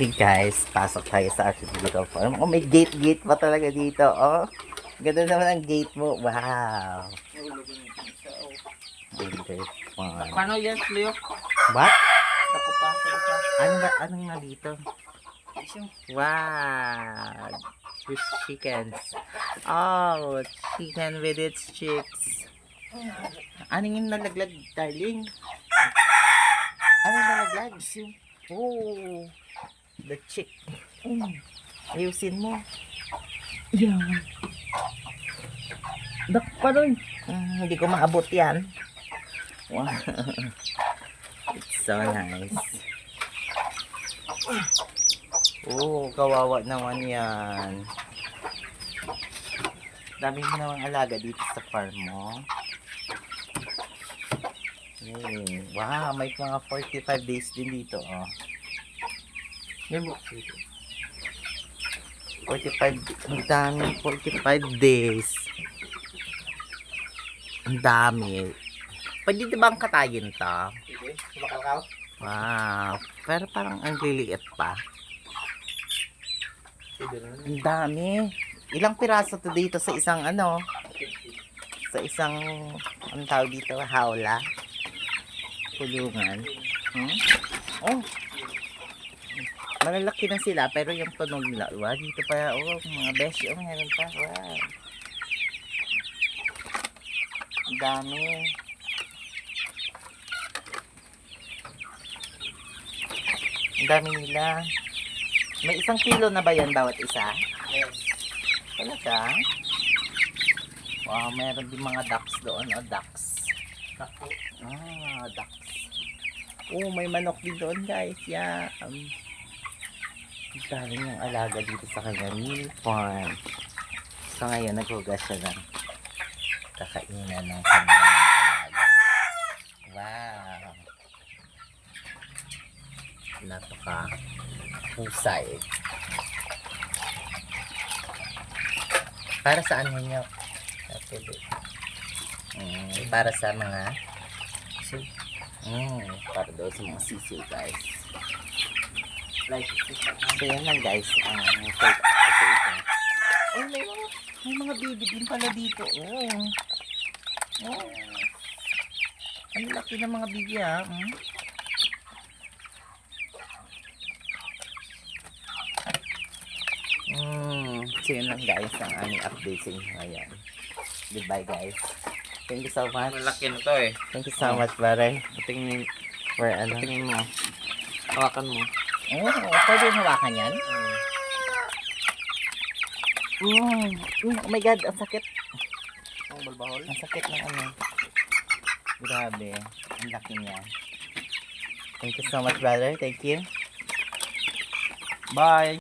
Okay guys, pasok tayo sa artificial farm. Oh, may gate-gate pa talaga dito. Oh, ganda naman ang gate mo. Wow. Under farm. Paano yan, Leo? What? Ako pa. Ano ba? Anong na dito? Wow. Fish chickens. Oh, chicken with its chicks. Ano yung nalaglag, darling? Ano yung nalaglag? Oh, the chick. Mm. Ayusin mo. Yan. Dak pa rin. Mm, hindi ko maabot yan. Wow. It's so nice. Oh, kawawa naman yan. Dami mo namang alaga dito sa farm mo. Hey, wow, may mga 45 days din dito, oh. Box dito. 45, ang dami, 45 days. Ang dami. Pwede ba ang katayin to? Sige, sumakalakaw. Wow, pero parang ang liliit pa. Ang dami. Ilang piraso to dito sa isang ano? Sa isang, ang tawag dito, hawla? Kulungan. Hmm? Oh. Malalaki na sila, pero yung tunog nila, wow, dito pa, oh, mga besh, oh, meron pa, wow. Dami. Ang dami nila. May isang kilo na ba yan bawat isa? Yes. Talaga? Wow, meron din mga ducks doon, oh, ducks. Tako. Ah, ducks. Oh, may manok din doon, guys. Yeah. Um, dami niyang alaga dito sa kanya meal farm. So, ngayon, naghugas siya ng kakainan ng kanyang. Wow. Napaka husay. Para saan ninyo? Mm, para sa mga Mm, para daw sa mga sisiw guys. Like, So yan lang guys. Ang take sa ito. Oh, may mga, may mga baby din pala dito. Oh. Oh. Ang laki ng mga baby ah. Mm. Mm, so yun lang guys ang aming update sa inyo ngayon. Goodbye guys. Thank you so much. malaki na to eh. Thank you so much, brother. Tingin, For ano? tingin mo. Hawakan mo. Oo, oh, pwede yung hawakan yan? Hmm. Mm. Mm, oh my God, ang sakit. Ang balbahol. Ang sakit ng ano. Grabe. Ang laki niya. Thank you so much, brother. Thank you. Bye.